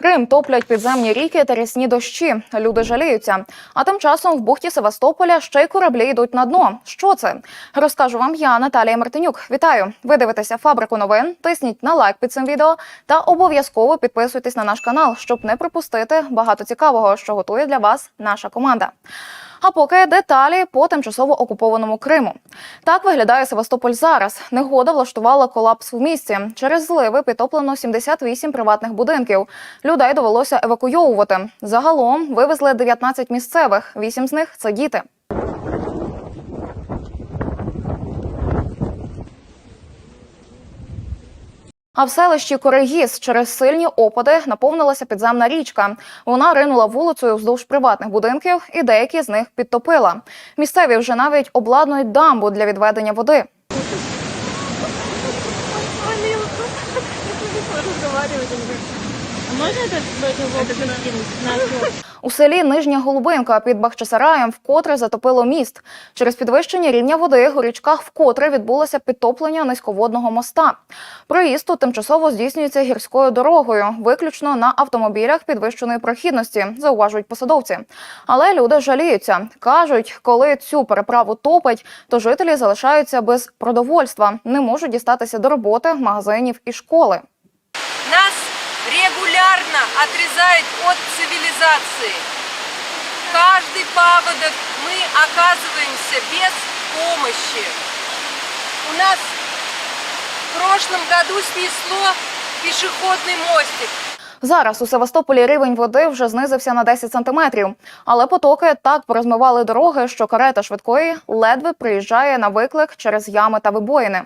Крим топлять підземні ріки та рясні дощі. Люди жаліються. А тим часом в бухті Севастополя ще й кораблі йдуть на дно. Що це? Розкажу вам я, Наталія Мартинюк. Вітаю! Ви дивитеся фабрику новин. Тисніть на лайк під цим відео та обов'язково підписуйтесь на наш канал, щоб не пропустити багато цікавого, що готує для вас наша команда. А поки деталі по тимчасово окупованому Криму. Так виглядає Севастополь зараз. Негода влаштувала колапс в місті. Через зливи підтоплено 78 приватних будинків. Людей довелося евакуйовувати. Загалом вивезли 19 місцевих. Вісім з них це діти. А в селищі Корегіс через сильні опади наповнилася підземна річка. Вона ринула вулицею вздовж приватних будинків, і деякі з них підтопила. Місцеві вже навіть обладнують дамбу для відведення води. Можно это в на? У селі Нижня Голубинка під Бахчисараєм вкотре затопило міст. Через підвищення рівня води у річках вкотре відбулося підтоплення низьководного моста. Проїзд тут тимчасово здійснюється гірською дорогою, виключно на автомобілях підвищеної прохідності, зауважують посадовці. Але люди жаліються. кажуть, коли цю переправу топить, то жителі залишаються без продовольства, не можуть дістатися до роботи, магазинів і школи Нас регулярно отрезает от цивилизации. Каждый паводок мы оказываемся без помощи. У нас в прошлом году снесло пешеходный мостик. Зараз у Севастополі рівень води вже знизився на 10 сантиметрів, але потоки так порозмивали дороги, що карета швидкої ледве приїжджає на виклик через ями та вибоїни.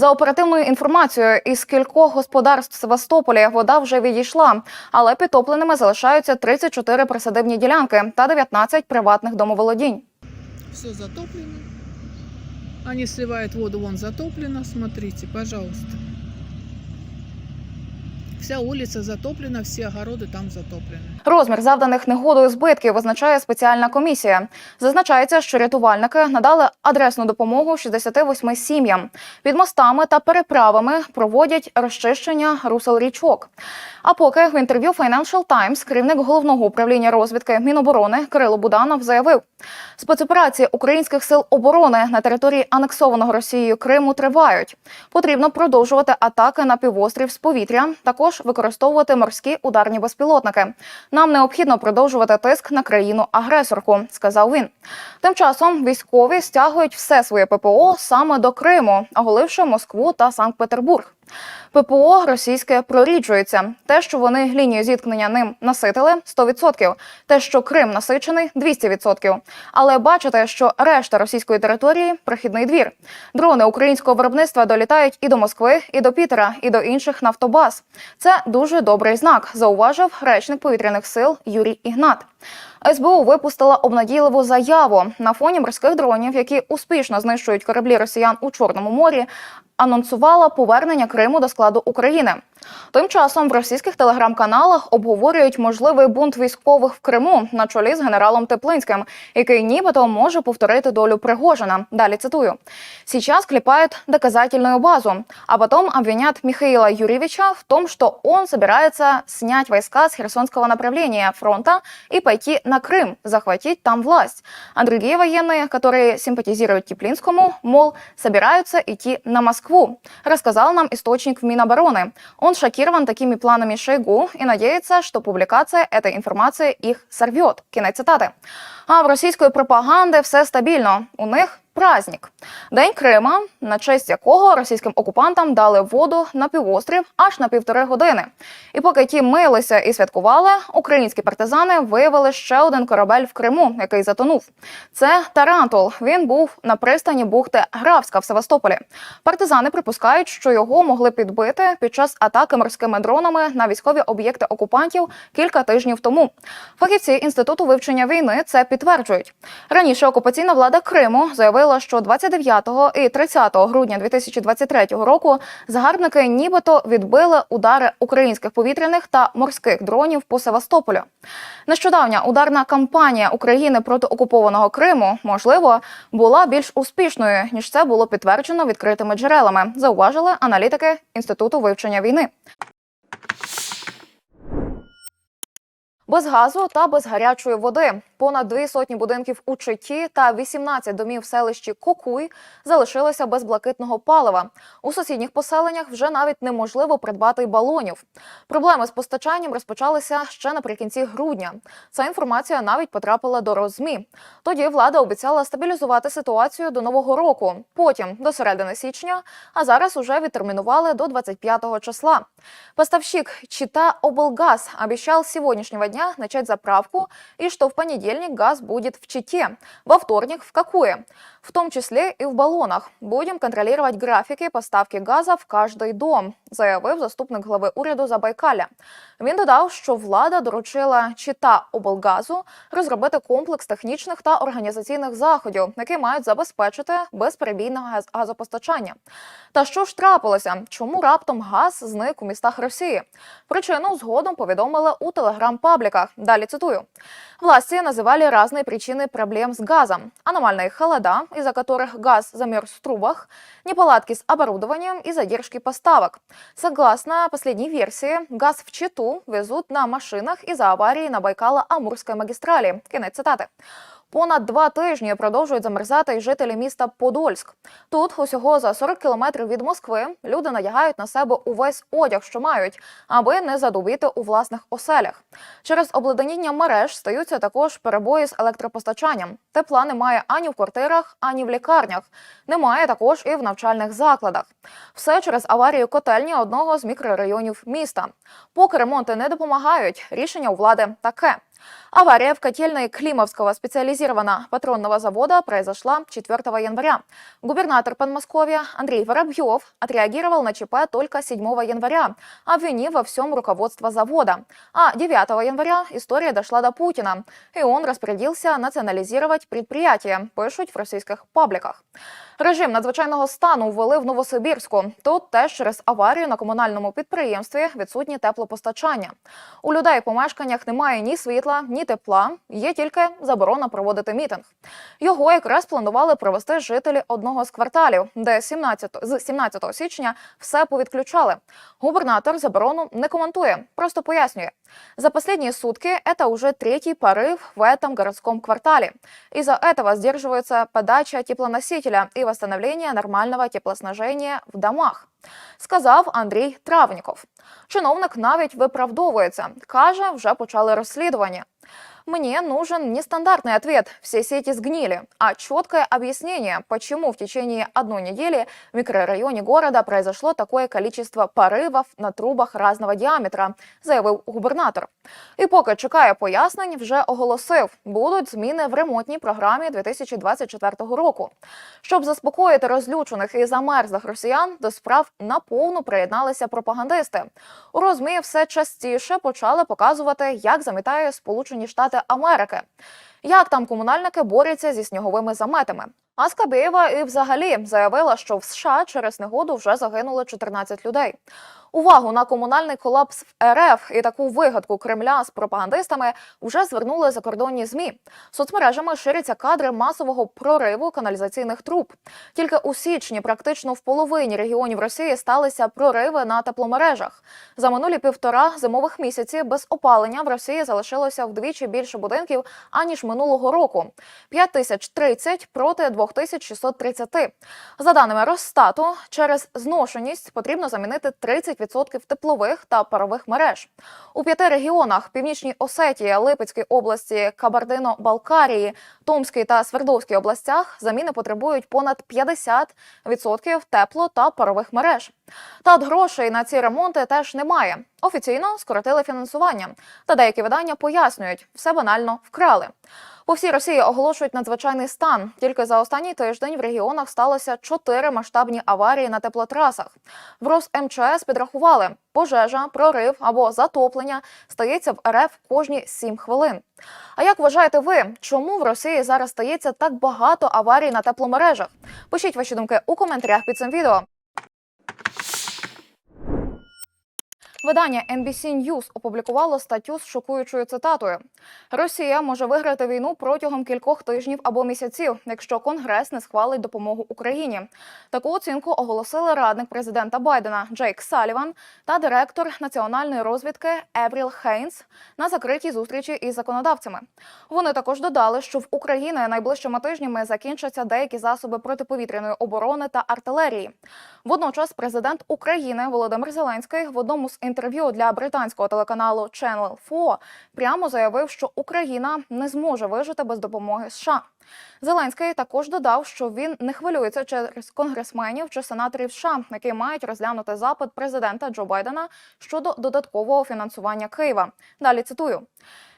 За оперативною інформацією, із кількох господарств Севастополя вода вже відійшла, але підтопленими залишаються 34 присадибні ділянки та 19 приватних домоволодінь. Все затоплено. Они сливают воду, вон затоплено, смотрите, пожалуйста. Вся улица затоплена, все огороды там затоплены. Розмір завданих негодою збитків визначає спеціальна комісія. Зазначається, що рятувальники надали адресну допомогу 68 сім'ям. Під мостами та переправами проводять розчищення русел річок. А поки в інтерв'ю Financial Times керівник головного управління розвідки Міноборони Кирило Буданов заявив, спецоперації українських сил оборони на території анексованого Росією Криму тривають. Потрібно продовжувати атаки на півострів з повітря, також використовувати морські ударні безпілотники. Нам необхідно продовжувати тиск на країну-агресорку, сказав він. Тим часом військові стягують все своє ППО саме до Криму, оголивши Москву та Санкт-Петербург. ППО російське проріджується. Те, що вони лінію зіткнення ним наситили 100%. Те, що Крим насичений 200%. Але бачите, що решта російської території прохідний двір. Дрони українського виробництва долітають і до Москви, і до Пітера, і до інших нафтобаз. Це дуже добрий знак, зауважив речник повітряних сил Юрій Ігнат. СБУ випустила обнадійливу заяву на фоні морських дронів, які успішно знищують кораблі росіян у Чорному морі. Анонсувала повернення Криму до складу України. Тим часом в російських телеграм-каналах обговорюють можливий бунт військових в Криму на чолі з генералом Теплинським, який нібито може повторити долю Пригожина. Далі цитую: Сейчас клепают доказательную базу, а потом обвинят Михаила Юрьевича в том, что он собирается снять войска с Херсонского направления фронта и пойти на Крым, захватить там власть. А другие военные, которые симпатизируют Теплинскому, мол, собираются идти на Москву, рассказал нам источник в Минобороны. Он шокирован такими планами Шойгу и надеется, что публикация этой информации их сорвет. Кінець цитати. А в російської пропаганди все стабільно. У них праздник День Крима, на честь якого російським окупантам дали воду на півострів аж на півтори години. І поки ті милися і святкували, українські партизани виявили ще один корабель в Криму, який затонув. Це Тарантул. Він був на пристані бухти Графська в Севастополі. Партизани припускають, що його могли підбити під час атаки морськими дронами на військові об'єкти окупантів кілька тижнів тому. Фахівці інституту вивчення війни це підтверджують. Раніше окупаційна влада Криму заявила заявила, що 29 і 30 грудня 2023 року загарбники нібито відбили удари українських повітряних та морських дронів по Севастополю. Нещодавня ударна кампанія України проти окупованого Криму, можливо, була більш успішною ніж це було підтверджено відкритими джерелами, зауважили аналітики Інституту вивчення війни. Без газу та без гарячої води понад дві сотні будинків у Читі та 18 домів в селищі Кокуй залишилися без блакитного палива. У сусідніх поселеннях вже навіть неможливо придбати балонів. Проблеми з постачанням розпочалися ще наприкінці грудня. Ця інформація навіть потрапила до розмі. Тоді влада обіцяла стабілізувати ситуацію до нового року, потім до середини січня, а зараз уже відтермінували до 25 числа. Поставщик Чита Облгаз обещал с сегодняшнего дня начать заправку и что в понедельник газ будет в Чите, во вторник в Какуе, в том числе и в баллонах. Будем контролировать графики поставки газа в каждый дом, заявив заступник глави уряду Забайкалля. Він додав, що влада доручила Чита облгазу розробити комплекс технічних та організаційних заходів, які мають забезпечити безперебійне газ- газопостачання. Та що ж трапилося? Чому раптом газ зник у містах Росії? Причину згодом повідомили у телеграм-пабліках. Далі цитую. Власти называли разные причины проблем с газом. Аномальные холода, из-за которых газ замерз в трубах, неполадки с оборудованием и задержки поставок. Согласно последней версии, газ в Читу везут на машинах из-за аварии на Байкало-Амурской магистрали. Кінець цитати. Понад два тижні продовжують замерзати й жителі міста Подольськ. Тут, усього за 40 кілометрів від Москви, люди надягають на себе увесь одяг, що мають, аби не задубіти у власних оселях. Через обледеніння мереж стаються також перебої з електропостачанням. Тепла немає ані в квартирах, ані в лікарнях. Немає також і в навчальних закладах. Все через аварію котельні одного з мікрорайонів міста. Поки ремонти не допомагають, рішення у влади таке. Авария в котельной Климовского специализированного патронного завода произошла 4 января. Губернатор Подмосковья Андрей Воробьев отреагировал на ЧП только 7 января, обвинив во всем руководство завода. А 9 января история дошла до Путина, и он распорядился национализировать предприятие, пишуть в російських пабліках. Режим надзвичайного стану ввели в Новосибірську. Тут теж через аварію на комунальному підприємстві відсутнє теплопостачання. У людей в помешканнях немає ні світла, ні тепла. Є тільки заборона проводити мітинг. Його якраз планували провести жителі одного з кварталів, де 17, з 17 січня все повідключали. Губернатор заборону не коментує, просто пояснює. За последние сутки это уже третий порыв в этом городском квартале. Из-за этого сдерживается подача теплоносителя и восстановление нормального теплоснабжения в домах. Сказав Андрій Травніков. Чиновник навіть виправдовується. Каже, вже почали розслідування. Мне нужен не стандартный ответ «все сети сгнили», а четкое объяснение, почему в течение одной недели в микрорайоне города произошло такое количество порывов на трубах разного диаметра, заявив губернатор. І поки чекає пояснень, вже оголосив, будуть зміни в ремонтній програмі 2024 року. Щоб заспокоїти розлючених і замерзлих росіян, до справ наповну приєдналися пропагандисти. У розмі все частіше почали показувати, як замітає Сполучені Штати Америки, Як там комунальники борються зі сніговими заметами. А Скабєєва і взагалі заявила, що в США через негоду вже загинули 14 людей. Увагу на комунальний колапс в РФ і таку вигадку Кремля з пропагандистами вже звернули закордонні змі. Соцмережами ширяться кадри масового прориву каналізаційних труб. Тільки у січні практично в половині регіонів Росії сталися прориви на тепломережах. За минулі півтора зимових місяці без опалення в Росії залишилося вдвічі більше будинків аніж минулого року 5030 проти 2630. За даними Росстату, через зношеність потрібно замінити 30% теплових та парових мереж. У п'яти регіонах Північній Осетії, Липецькій області, Кабардино-Балкарії, Томській та Свердловській областях заміни потребують понад 50% тепло та парових мереж. Та от грошей на ці ремонти теж немає. Офіційно скоротили фінансування. Та деякі видання пояснюють, все банально вкрали. По всій Росії оголошують надзвичайний стан. Тільки за останній тиждень в регіонах сталося чотири масштабні аварії на теплотрасах. В Росмчс підрахували, пожежа, прорив або затоплення стається в РФ кожні сім хвилин. А як вважаєте ви, чому в Росії зараз стається так багато аварій на тепломережах? Пишіть ваші думки у коментарях під цим відео. Видання NBC News опублікувало статтю з шокуючою цитатою: Росія може виграти війну протягом кількох тижнів або місяців, якщо Конгрес не схвалить допомогу Україні. Таку оцінку оголосили радник президента Байдена Джейк Саліван та директор національної розвідки Евріл Хейнс на закритій зустрічі із законодавцями. Вони також додали, що в Україні найближчими тижнями закінчаться деякі засоби протиповітряної оборони та артилерії. Водночас, президент України Володимир Зеленський в одному з інтерв'ю для британського телеканалу Channel 4 прямо заявив, що Україна не зможе вижити без допомоги США. Зеленський також додав, що він не хвилюється через конгресменів чи сенаторів США, які мають розглянути запит президента Джо Байдена щодо додаткового фінансування Києва. Далі цитую.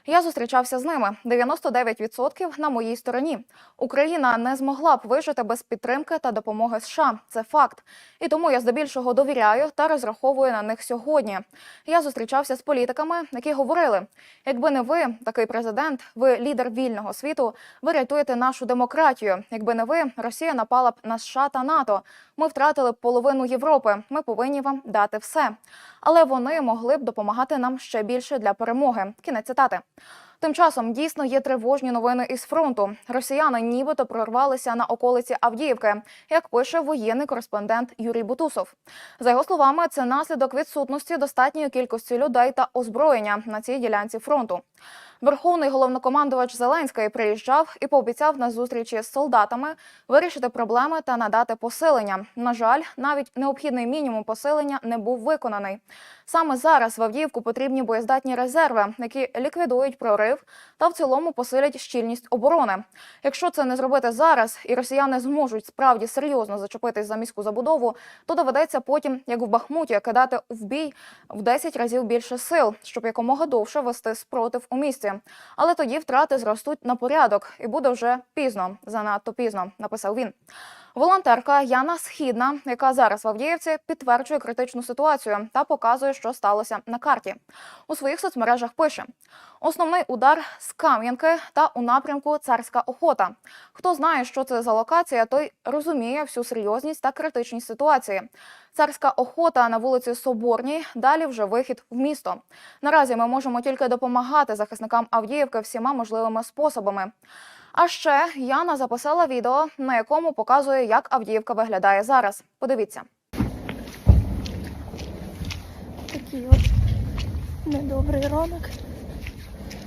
Я зустрічався з ними. 99% на моїй стороні. Україна не змогла б вижити без підтримки та допомоги США. Це факт. І тому я здебільшого довіряю та розраховую на них сьогодні. Я зустрічався з політиками, які говорили: якби не ви, такий президент, ви лідер вільного світу, ви рятуєте нашу демократію. Якби не ви, Росія напала б на США та НАТО. Ми втратили б половину Європи. Ми повинні вам дати все. Але вони могли б допомагати нам ще більше для перемоги. Кінець цитати. Тим часом дійсно є тривожні новини із фронту. Росіяни нібито прорвалися на околиці Авдіївки, як пише воєнний кореспондент Юрій Бутусов. За його словами, це наслідок відсутності достатньої кількості людей та озброєння на цій ділянці фронту. Верховний головнокомандувач Зеленський приїжджав і пообіцяв на зустрічі з солдатами вирішити проблеми та надати посилення. На жаль, навіть необхідний мінімум посилення не був виконаний. Саме зараз в Авдіївку потрібні боєздатні резерви, які ліквідують прорив та в цілому посилять щільність оборони. Якщо це не зробити зараз, і росіяни зможуть справді серйозно зачепитись за міську забудову, то доведеться потім, як в Бахмуті, кидати в бій в 10 разів більше сил, щоб якомога довше вести спротив у місті. Але тоді втрати зростуть на порядок, і буде вже пізно, занадто пізно, написав він. Волонтерка Яна Східна, яка зараз в Авдіївці, підтверджує критичну ситуацію та показує, що сталося на карті. У своїх соцмережах пише: основний удар з Кам'янки та у напрямку Царська охота. Хто знає, що це за локація, той розуміє всю серйозність та критичність ситуації. Царська охота на вулиці Соборній. Далі вже вихід в місто. Наразі ми можемо тільки допомагати захисникам Авдіївки всіма можливими способами. А ще Яна записала відео, на якому показує, як Авдіївка виглядає зараз. Подивіться. Такий от недобрий ранок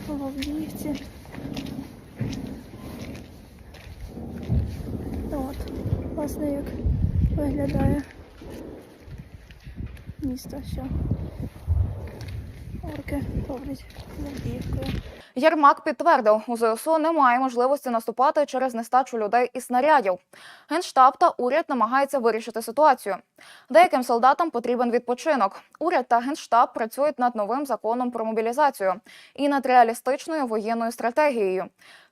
в Авдіївці. От, власне, як виглядає місто, що орки роблять з Авдіївкою. Єрмак підтвердив, у ЗСУ немає можливості наступати через нестачу людей і снарядів. Генштаб та уряд намагаються вирішити ситуацію. Деяким солдатам потрібен відпочинок. Уряд та генштаб працюють над новим законом про мобілізацію і над реалістичною воєнною стратегією.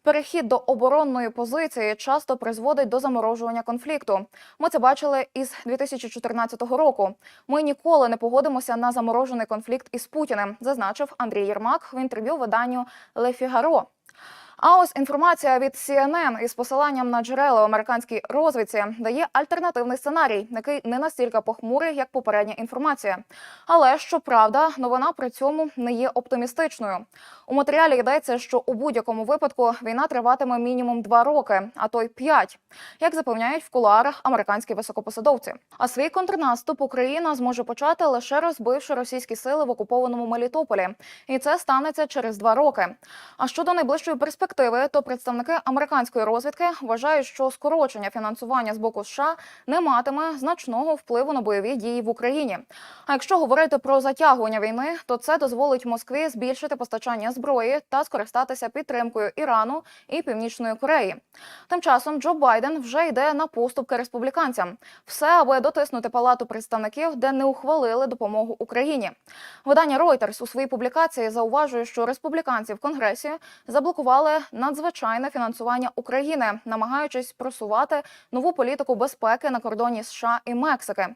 Перехід до оборонної позиції часто призводить до заморожування конфлікту. Ми це бачили із 2014 року. Ми ніколи не погодимося на заморожений конфлікт із Путіним, зазначив Андрій Єрмак в інтерв'ю виданню Ле Фігаро. А ось інформація від CNN із посиланням на джерела в американській розвідці дає альтернативний сценарій, який не настільки похмурий, як попередня інформація. Але щоправда, новина при цьому не є оптимістичною. У матеріалі йдеться, що у будь-якому випадку війна триватиме мінімум два роки, а то й п'ять, як запевняють в кулуарах американські високопосадовці. А свій контрнаступ Україна зможе почати лише розбивши російські сили в окупованому Мелітополі, і це станеться через два роки. А щодо найближчої перспективи, то представники американської розвідки вважають, що скорочення фінансування з боку США не матиме значного впливу на бойові дії в Україні. А якщо говорити про затягування війни, то це дозволить Москві збільшити постачання зброї та скористатися підтримкою Ірану і Північної Кореї. Тим часом Джо Байден вже йде на поступки республіканцям. Все, аби дотиснути палату представників, де не ухвалили допомогу Україні. Видання Reuters у своїй публікації зауважує, що республіканці в Конгресі заблокували надзвичайне фінансування України, намагаючись просувати нову політику безпеки на кордоні США і Мексики.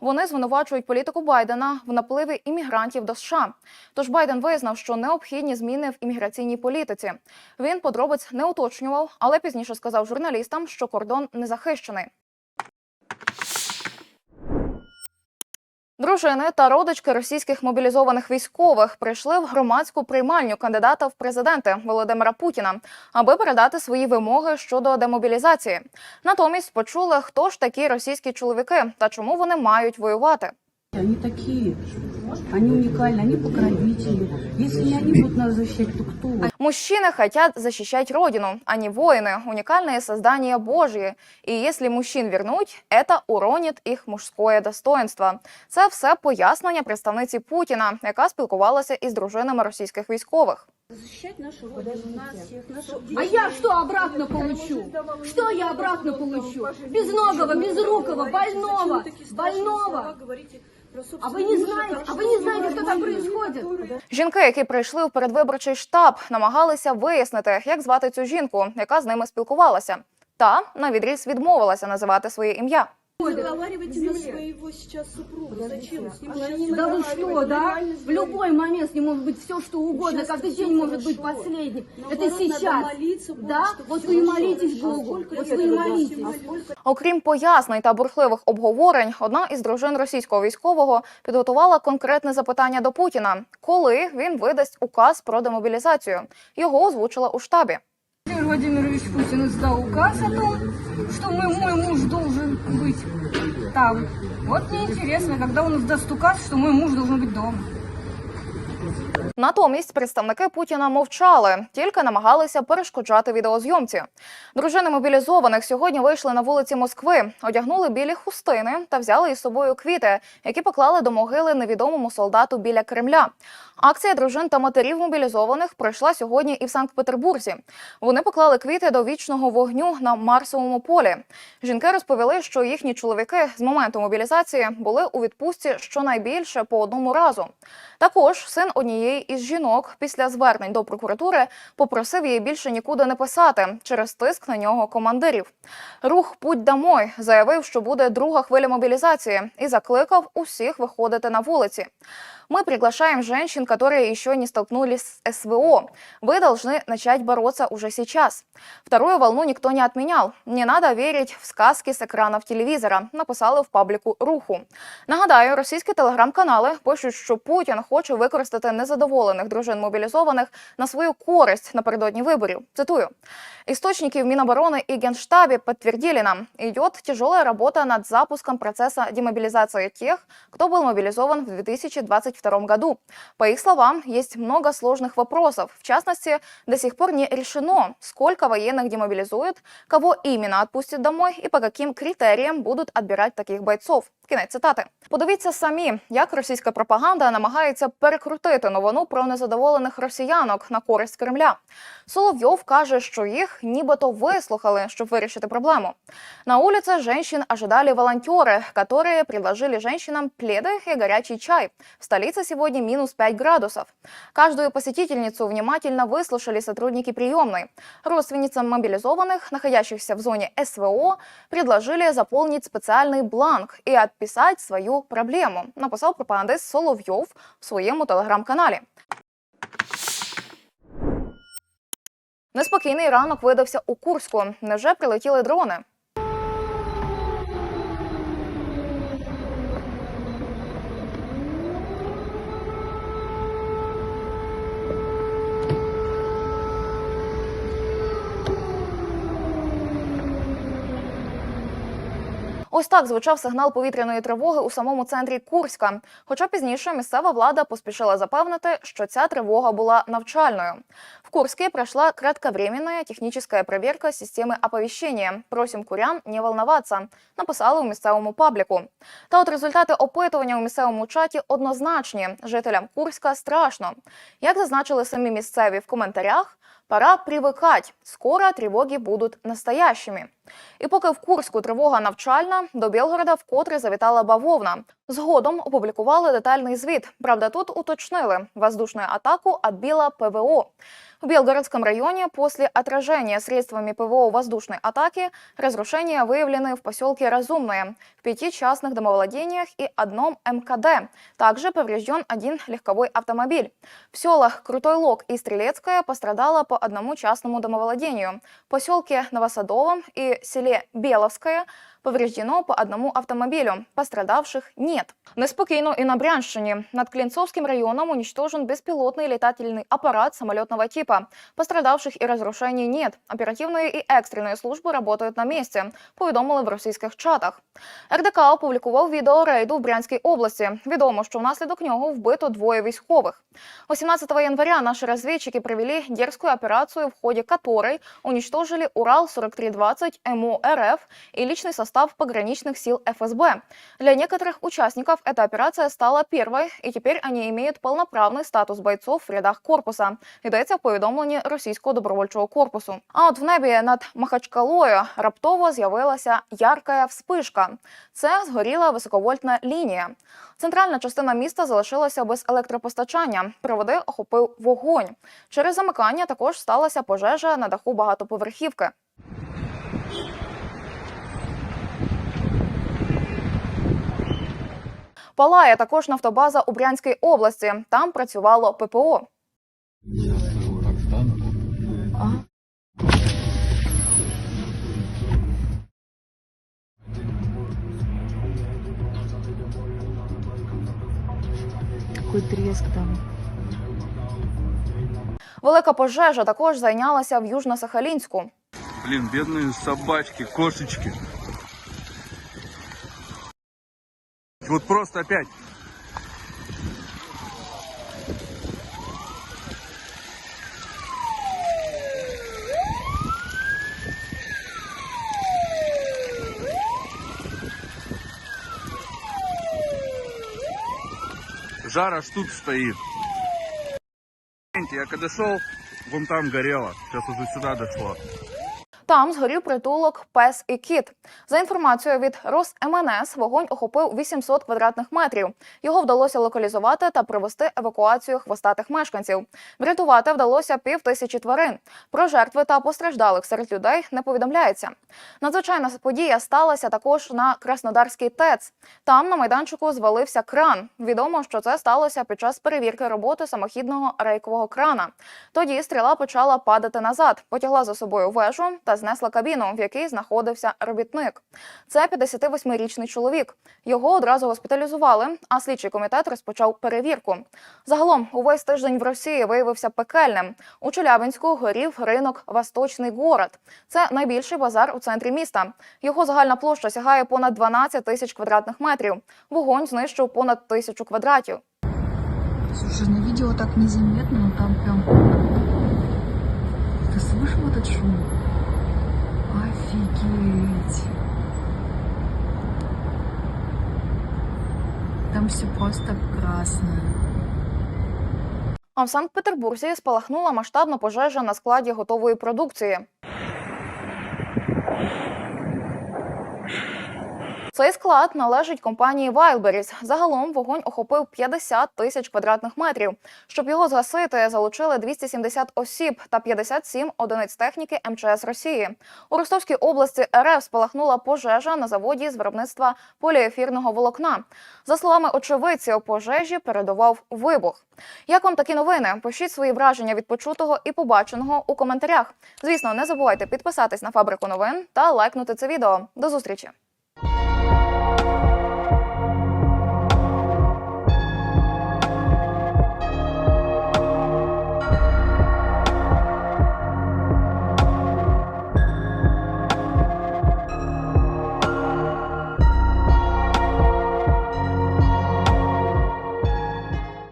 Вони звинувачують політику Байдена в напливі іммігрантів до США. Тож Байден визнав, що необхідні зміни в імміграційній політиці. Він подробиць не уточнював, але пізніше сказав журналістам, що кордон не захищений. Дружини та родички російських мобілізованих військових прийшли в громадську приймальню кандидата в президенти Володимира Путіна, аби передати свої вимоги щодо демобілізації. Натомість почули, хто ж такі російські чоловіки та чому вони мають воювати. Такі такие, они уникальны, они покровители. Если не они будут нас защищать, то кто? Мужчины хотят защищать родину, а не воины, уникальные создания Божьи. И если мужчин вернуть, это уронит їх мужське достоинство. Це все пояснення представниці Путіна, яка спілкувалася із дружинами російських військових. Защищать нашу родину, нас всех, наших А я что обратно получу? Что я обратно получу? Безногого, безрукого, больного, больного. А ви не знаєте, а ви не знаєте, що там відбувається? Жінки, які прийшли в передвиборчий штаб, намагалися вияснити, як звати цю жінку, яка з ними спілкувалася. Та на відріз відмовилася називати своє ім'я. Разговаривайте за своего сейчас супруга. Зачем? С ним Да вы что, да? В любой момент с ним может быть все, что угодно. Каждый день может быть последним. Это сейчас. Да? Вот вы и молитесь Богу. Вот вы и молитесь. Окрім пояснень та бурхливих обговорень, одна із дружин російського військового підготувала конкретне запитання до Путіна, коли він видасть указ про демобілізацію. Його озвучила у штабі. Владимир Владимирович Путин издал указ о том, что мы, мой муж должен быть там. Вот мне интересно, когда он издаст указ, что мой муж должен быть дома. Натомість представники Путіна мовчали, тільки намагалися перешкоджати відеозйомці. Дружини мобілізованих сьогодні вийшли на вулиці Москви, одягнули білі хустини та взяли із собою квіти, які поклали до могили невідомому солдату біля Кремля. Акція дружин та матерів мобілізованих пройшла сьогодні і в Санкт-Петербурзі. Вони поклали квіти до вічного вогню на Марсовому полі. Жінки розповіли, що їхні чоловіки з моменту мобілізації були у відпустці щонайбільше по одному разу. Також син однієї із жінок після звернень до прокуратури попросив її більше нікуди не писати через тиск на нього командирів. Рух Путь домой заявив, що буде друга хвиля мобілізації, і закликав усіх виходити на вулиці. Мы приглашаем женщин, которые еще не столкнулись с СВО. Вы должны начать бороться уже сейчас. Вторую волну никто не отменял. Не надо верить в сказки с екранів телевізора, написали в пабліку руху. Нагадаю, російські телеграм-канали пишуть, що Путін хоче використати незадоволених дружин мобілізованих на свою користь напередодні виборів. Цитую: Источники в Минобороны и Генштабе подтвердили нам, идет тяжелая работа над запуском процесса демобилизации тех, кто был мобилизован в 2022 году. По их словам, есть много сложных вопросов. В частности, до сих пор не решено, сколько военных демобилизуют, кого именно отпустят домой и по каким критериям будут отбирать таких бойцов. Кінець цитати. Подивіться самі, як російська пропаганда намагається перекрутити новину про незадоволених росіянок на користь Кремля. Соловйов каже, що їх нібито вислухали, щоб вирішити проблему. На улице женщин ожидали волонтеры, которые предложили женщинам пледы и горячий чай. В столице сегодня минус 5 градусов. Каждую посетительницу внимательно выслушали сотрудники приемной. Родственницам мобилизованных, находящихся в зоне СВО, предложили заполнить специальный бланк и отписать свою проблему, написав пропагандист Соловйов в своєму телеграм-каналі. Неспокійний ранок видався у Курську. Невже прилетіли дрони? Ось так звучав сигнал повітряної тривоги у самому центрі Курська. Хоча пізніше місцева влада поспішила запевнити, що ця тривога була навчальною. В Курске прошла кратковременная техническая проверка системы оповещения. Просим курян не волноваться, написали у місцевому пабліку. Та от результати опитування у місцевому чаті однозначні. Жителям Курська страшно. Як зазначили самі місцеві в коментарях, пора привикать. Скоро тривоги будуть настоящими. І поки в Курську тривога навчальна, до Білгорода вкотре завітала бавовна. Згодом опублікували детальний звіт. Правда, тут уточнили воздушную атаку отбила ПВО. В Белгородском районе после отражения средствами ПВО воздушной атаки разрушения выявлены в поселке Разумное, в пяти частных домовладениях и одном МКД. Также поврежден один легковой автомобиль. В селах Крутой Лог и Стрелецкое пострадало по одному частному домовладению. В поселке Новосадовом и селе Беловское повреждено по одному автомобилю. Пострадавших нет. Неспокійно і на Брянщині. Над Клинцовским районом уничтожен беспилотный летательный аппарат самолетного типа. Пострадавших и разрушений нет. Оперативные и экстренные службы работают на месте, повідомили в російських чатах. РДК опублікував відео рейду в Брянській області. Відомо, що внаслідок нього вбито двоє військових. 18 января наши разведчики провели дерзкую операцию, в ходе которой уничтожили Урал-4320 МО РФ и личный состав пограничных сил ФСБ. Для некоторых участников эта операция стала первой, и теперь они имеют полноправный статус бойцов в рядах корпуса. Йдеться в повідомленні російського добровольчого корпусу. А от в небі над Махачкалою раптово з'явилася ярка вспишка. Це згоріла високовольтна лінія. Центральна частина міста залишилася без електропостачання. Проводи охопив вогонь. Через замикання також сталася пожежа на даху багатоповерхівки. Палає також нафтобаза у Брянській області. Там працювало ППО. Какой треск там. Велика пожежа також зайнялася в Южно-Сахалінську. Блин, бедные собачки, кошечки. Вот просто опять. Жара аж тут стоит. Я когда шел, вон там горело. Сейчас уже сюда дошло. Там згорів притулок Пес і кіт. За інформацією від Росмнс, вогонь охопив 800 квадратних метрів. Його вдалося локалізувати та провести евакуацію хвостатих мешканців. Врятувати вдалося пів тисячі тварин. Про жертви та постраждалих серед людей не повідомляється. Надзвичайна подія сталася також на Краснодарській ТЕЦ. Там на майданчику звалився кран. Відомо, що це сталося під час перевірки роботи самохідного рейкового крана. Тоді стріла почала падати назад, потягла за собою вежу та знесла кабіну, в якій знаходився робітник. Це 58-річний чоловік. Його одразу госпіталізували, а слідчий комітет розпочав перевірку. Загалом увесь тиждень в Росії виявився пекельним. У Челябинську горів ринок Восточний город. Це найбільший базар у центрі міста. Його загальна площа сягає понад 12 тисяч квадратних метрів. Вогонь знищив понад тисячу квадратів. Слушай, на видео так незаметно, но там прям... Ты слышал этот шум? Там все просто красное. А в Санкт-Петербурзі спалахнула масштабна пожежа на складі готової продукції. Цей склад належить компанії Wildberries. Загалом вогонь охопив 50 тисяч квадратних метрів. Щоб його згасити, залучили 270 осіб та 57 одиниць техніки МЧС Росії. У Ростовській області РФ спалахнула пожежа на заводі з виробництва поліефірного волокна. За словами очевидців, пожежі передував вибух. Як вам такі новини? Пишіть свої враження від почутого і побаченого у коментарях. Звісно, не забувайте підписатись на фабрику новин та лайкнути це відео. До зустрічі!